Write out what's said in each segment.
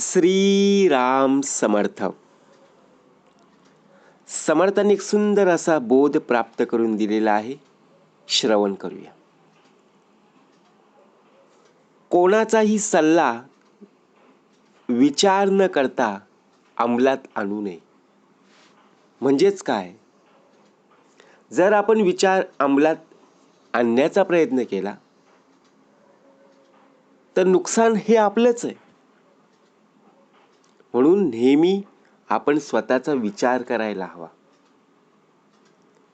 श्रीराम समर्थ. समर्थांनी एक सुंदर असा बोध प्राप्त करून दिलेला आहे. श्रवण करूया. कोणाचाही सल्ला विचार न करता अंमलात आणू नये. म्हणजेच काय? जर आपण विचार अंमलात आणण्याचा प्रयत्न केला तर नुकसान हे आपलंच आहे. म्हणून नेहमी आपण स्वतःचा विचार करायला हवा.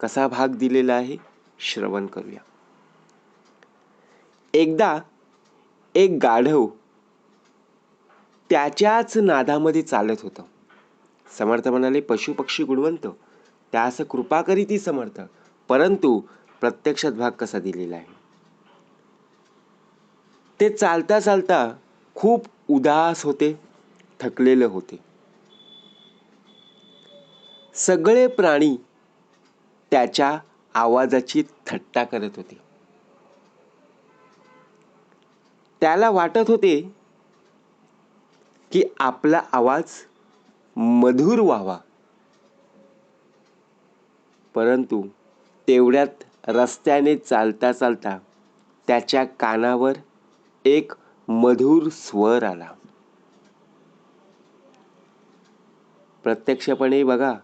कसा भाग दिलेला आहे श्रवण करूया. एकदा एक गाढव त्याच्याच नादामध्ये चालत होतं. समर्थ म्हणाले पशु पक्षी गुणवंत त्यास कृपा करीती समर्थ परंतु प्रत्यक्षात भाग कसा दिलेला आहे? ते चालता चालता खूप उदास होते. थकलेले होते. सगळे प्राणी त्याच्या आवाजाची थट्टा करत होते. त्याला वाटत होते की आपला आवाज मधुर व्हावा. परंतु तेवढ्यात रस्त्याने चालता चालता त्याच्या कानावर एक मधुर स्वर आला. प्रत्यक्षपणे बघा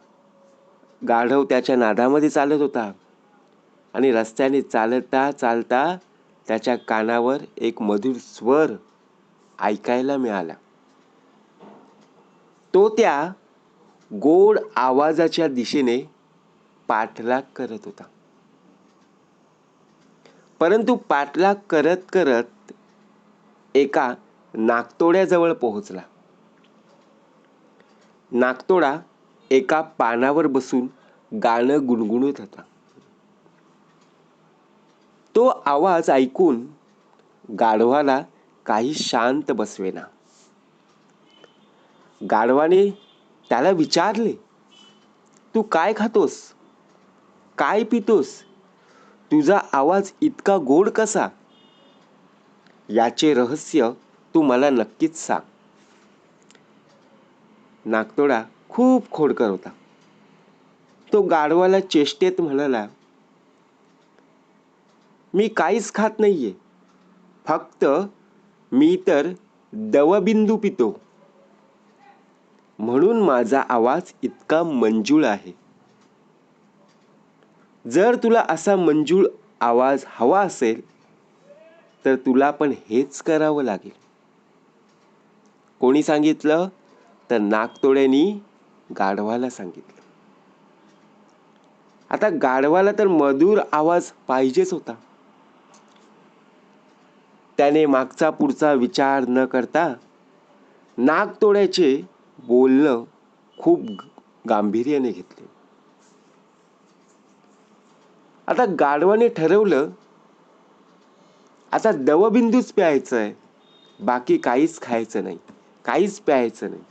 गाढव त्याच्या नादामध्ये चालत होता. आणि रस्त्याने चालता चालता त्याच्या कानावर एक मधुर स्वर ऐकायला मिळाला. तो त्या गोड आवाजाच्या दिशेने पाठलाग करत होता. परंतु पाठलाग करत करत एका नागतोड्याजवळ पोहोचला. नागतोडा एका पानावर बसून गाणं गुणगुणत होता. तो आवाज ऐकून गाढवाला काही शांत बसवेना. गाढवाने त्याला विचारले तू काय खातोस? काय पितोस? तुझा आवाज इतका गोड कसा? याचे रहस्य तू मला नक्कीच सांग. नागतोडा खूप खोडकर होता. तो गाढवाला चेष्टेत म्हणाला मी काहीच खात नाहीये. फक्त मी तर दवबिंदू पितो. म्हणून माझा आवाज इतका मंजूळ आहे. जर तुला असा मंजूळ आवाज हवा असेल तर तुला पण हेच करावं लागेल. कोणी सांगितलं? तर नागतोड्यांनी गाढवाला सांगितलं. आता गाढवाला तर मधुर आवाज पाहिजेच होता. त्याने मागचा पुढचा विचार न करता नागतोड्याचे बोलणं खूप गांभीर्याने घेतले. आता गाढवाने ठरवलं आता दवबिंदूच प्यायचं आहे बाकी काहीच खायचं नाही काहीच प्यायचं नाही.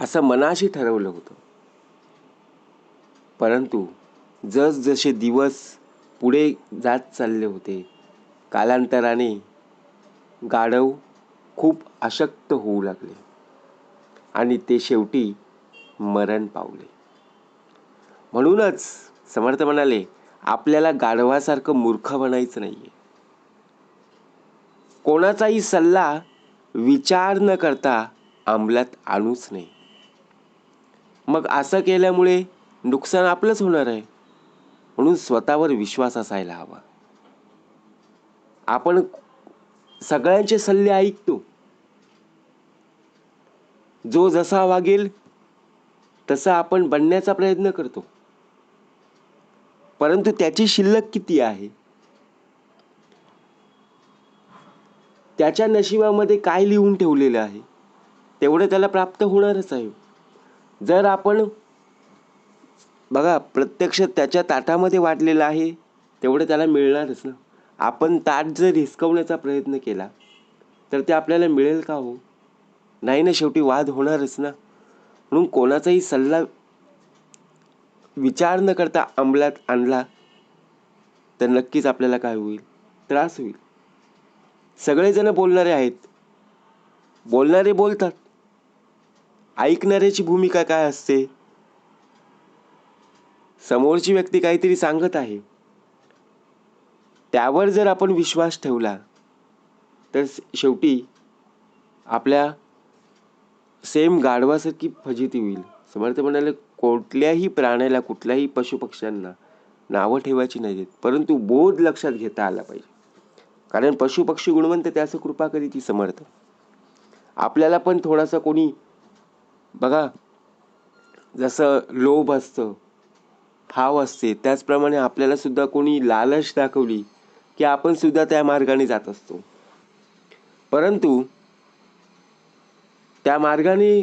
असं मनाशी ठरवलं होतं. परंतु जसजसे दिवस पुढे जात चालले होते कालांतराने गाढव खूप अशक्त होऊ लागले आणि ते शेवटी मरण पावले. म्हणूनच समर्थ म्हणाले आपल्याला गाढवासारखं मूर्ख बनायचं नाहीये. कोणाचाही सल्ला विचार न करता अंमलात आणूच नये. मग असं केल्यामुळे नुकसान आपलंच होणार आहे. म्हणून स्वतःवर विश्वास असायला हवा. आपण सगळ्यांचे सल्ले ऐकतो. जो जसा वागेल तसा आपण बनण्याचा प्रयत्न करतो. परंतु त्याची शिल्लक किती आहे? त्याच्या नशिबामध्ये काय लिहून ठेवलेलं आहे? तेवढं त्याला प्राप्त होणारच आहे. जर आपण बघा प्रत्यक्ष त्याच्या ताटामध्ये वाटलेलं आहे तेवढं त्याला मिळणारच ना. आपण ताट जर हिसकवण्याचा प्रयत्न केला तर ते आपल्याला मिळेल का हो? नाही ना शेवटी वाद होणारच ना. म्हणून कोणाचाही सल्ला विचार न करता अंमलात आणला तर नक्कीच आपल्याला काय होईल? त्रास होईल. सगळेजण बोलणारे आहेत. बोलणारे बोलतात. ऐकणाऱ्याची भूमिका काय असते? समोरची व्यक्ती काहीतरी सांगत आहे. त्यावर जर आपण विश्वास ठेवला तर शेवटी आपल्या सेम गाढवासारखी फजिती होईल. समर्थ म्हणाले कुठल्याही प्राण्याला कुठल्याही पशुपक्ष्यांना नावं ठेवायची नाहीत परंतु बोध लक्षात घेता आला पाहिजे. कारण पशुपक्षी गुणवंत त्याचं कृपा करीत ती समर्थ. आपल्याला पण थोडासा कोणी बघा जसं लोभ असतं हाव असते त्याचप्रमाणे आपल्याला सुद्धा कोणी लालच दाखवली की आपण सुद्धा त्या मार्गाने जात असतो. परंतु त्या मार्गाने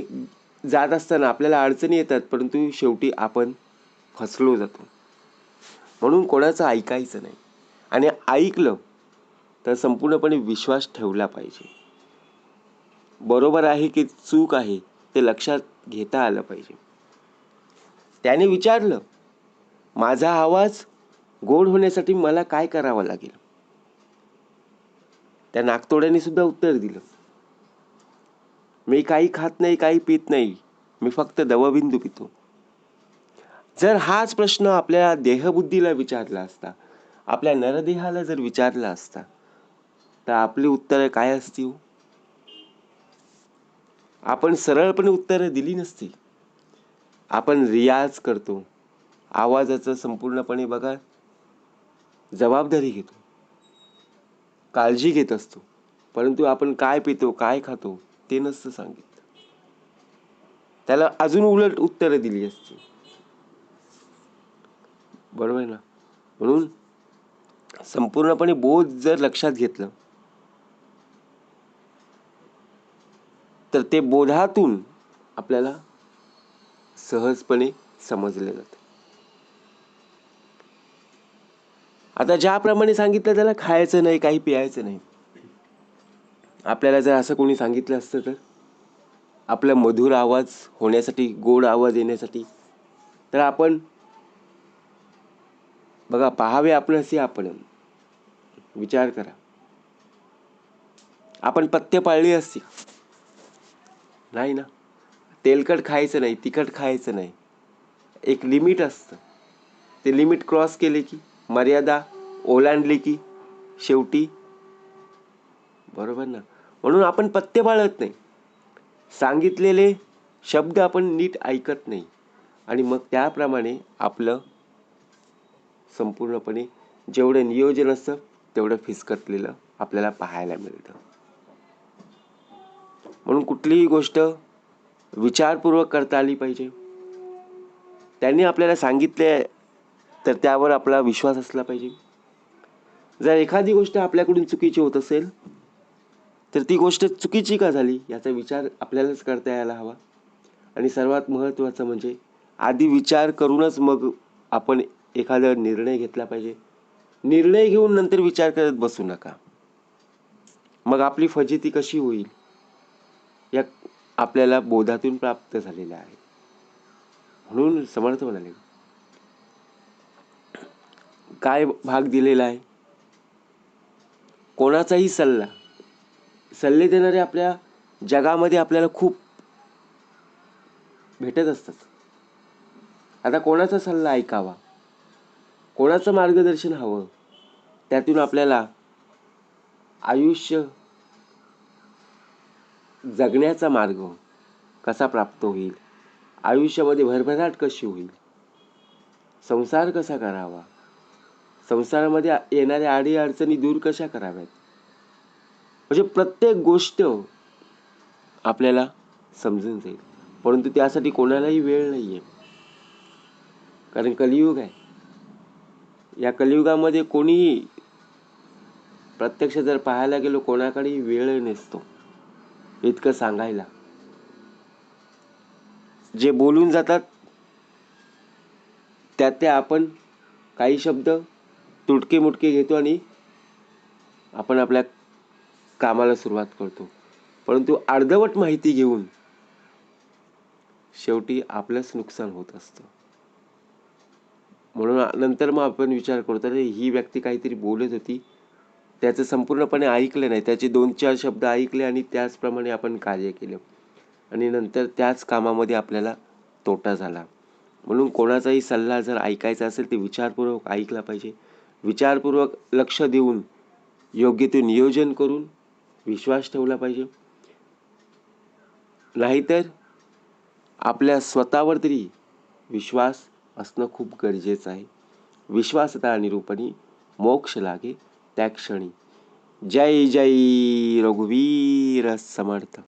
जात असताना आपल्याला अडचणी येतात परंतु शेवटी आपण फसलो जातो. म्हणून कोणाचं ऐकायचं नाही. आणि ऐकलं तर संपूर्णपणे विश्वास ठेवला पाहिजे. बरोबर आहे की चूक आहे? ते लक्षात घेता आलं पाहिजे. त्याने विचारलं माझा आवाज गोड होण्यासाठी मला काय करावं लागेल? त्या नागतोड्याने सुद्धा उत्तर दिलं मी काही खात नाही काही पित नाही मी फक्त दवबिंदू पितो. जर हाच प्रश्न आपल्या देहबुद्धीला विचारला असता आपल्या नरदेहाला जर विचारला असता तर आपली उत्तरं काय असतील? आपण सरळपणे उत्तरं दिली नसती. आपण रियाज करतो. आवाजाचं संपूर्णपणे बघा जबाबदारी घेतो. काळजी घेत असतो. परंतु आपण काय पितो काय खातो ते नसतं सांगितलं. त्याला अजून उलट उत्तरं दिली असती. बरोबर आहे ना? म्हणून संपूर्णपणे बोध जर लक्षात घेतलं तर ते बोधातून आपल्याला सहजपणे समजले जाते. आता ज्याप्रमाणे सांगितलं त्याला खायचं नाही काही प्यायचं नाही. आपल्याला जर असं कोणी सांगितलं असतं तर? आपला मधुर आवाज होण्यासाठी गोड आवाज येण्यासाठी. तर आपण बघा पाहावे असे आपण. विचार करा. आपण पथ्य पाळली असती. नाही ना. तेलकट खायचं नाही तिखट खायचं नाही. एक लिमिट असतं. ते लिमिट क्रॉस केले की मर्यादा ओलांडली की शेवटी बरोबर ना. म्हणून आपण पत्ते पाळत नाही. सांगितलेले शब्द आपण नीट ऐकत नाही. आणि मग त्याप्रमाणे आपलं संपूर्णपणे जेवढं नियोजन असतं तेवढं फिसकटलेलं आपल्याला पाहायला मिळतं. म्हणून कुठलीही गोष्ट विचारपूर्वक करता आली पाहिजे. त्यांनी आपल्याला सांगितले तर त्यावर आपला विश्वास असला पाहिजे. जर एखादी गोष्ट आपल्याकडून चुकीची होत असेल तर ती गोष्ट चुकीची का झाली याचा विचार आपल्यालाच करता यायला हवा. आणि सर्वात महत्त्वाचं म्हणजे आधी विचार करूनच मग आपण एखादा निर्णय घेतला पाहिजे. निर्णय घेऊन नंतर विचार करत बसू नका. मग आपली फजिती कशी होईल? या आपल्याला बोधातून प्राप्त झालेल्या आहे म्हणून समर्थ म्हणाले काय भाग दिलेला आहे? कोणाचाही सल्ला सल्ले देणारे आपल्या जगामध्ये आपल्याला खूप भेटत असतात. आता कोणाचा सल्ला ऐकावा? कोणाचं मार्गदर्शन हवं? त्यातून आपल्याला आयुष्य जगण्याचा मार्ग कसा प्राप्त होईल? आयुष्यामध्ये भरभराट कशी होईल? संसार कसा करावा? संसारामध्ये येणाऱ्या आडी अडचणी दूर कशा कराव्यात? म्हणजे प्रत्येक गोष्ट आपल्याला समजून जाईल. परंतु त्यासाठी कोणालाही वेळ नाही आहे कारण कलियुग आहे. या कलियुगामध्ये कोणीही प्रत्यक्ष जर पाहायला गेलो कोणाकडेही वेळ नसतो. इतकं सांगायला. जे बोलून जातात त्यात ते आपण काही शब्द तुटके मुटके घेतो आणि आपण आपल्या कामाला सुरुवात करतो. परंतु अर्धवट माहिती घेऊन शेवटी आपलंच नुकसान होत असतं. म्हणून नंतर मग आपण विचार करतो अरे ही व्यक्ती काहीतरी बोलत होती. त्याचं संपूर्णपणे ऐकलं नाही. त्याचे दोन चार शब्द ऐकले आणि त्याचप्रमाणे आपण कार्य केलं. आणि नंतर त्याच कामामध्ये आपल्याला तोटा झाला. म्हणून कोणाचाही सल्ला जर ऐकायचा असेल ते विचारपूर्वक ऐकला पाहिजे. विचारपूर्वक लक्ष देऊन योग्य ते नियोजन करून विश्वास ठेवला पाहिजे. नाहीतर आपल्या स्वतःवर तरी विश्वास असणं खूप गरजेचं आहे. विश्वासता निरूपणी मोक्ष लागे. त्या क्षणी. जय जय रघुवीर समर्थ.